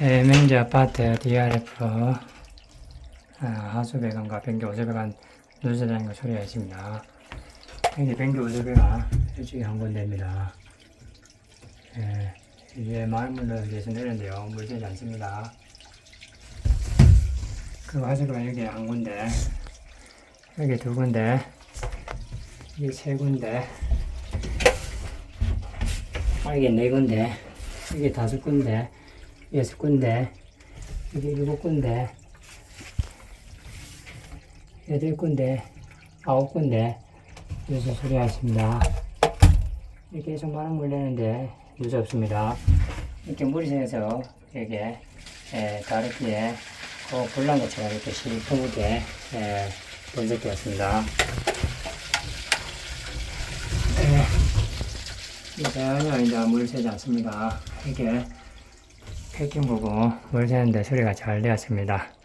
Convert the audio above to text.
예, 맹지 아파트 DRF 아, 하수 배관과 변기 오수 배관 거 처리가 있습니다. 여기 변기 오수 배관 이쪽에 한 군데입니다. 예, 이게 마을물로 위해서 내렸는데요. 물 되지 않습니다. 그 하수 배관 여기 한 군데, 여기 두 군데, 여기 세 군데, 아, 이게 네 군데, 이게 다섯 군데, 여섯 군데, 여기 일곱 군데, 여덟 군데, 아홉 군데, 여기서 수리하였습니다. 이렇게 계속 많은 물 내는데, 유지 없습니다. 이렇게 물이 새서, 여기에, 에, 다르기에, 그 불난 것처럼 이렇게 시커멓게, 에, 번쩍되었습니다. 전혀 이제 물 새지 않습니다. 이게 패킹 보고 물 새는데 소리가 잘 되었습니다.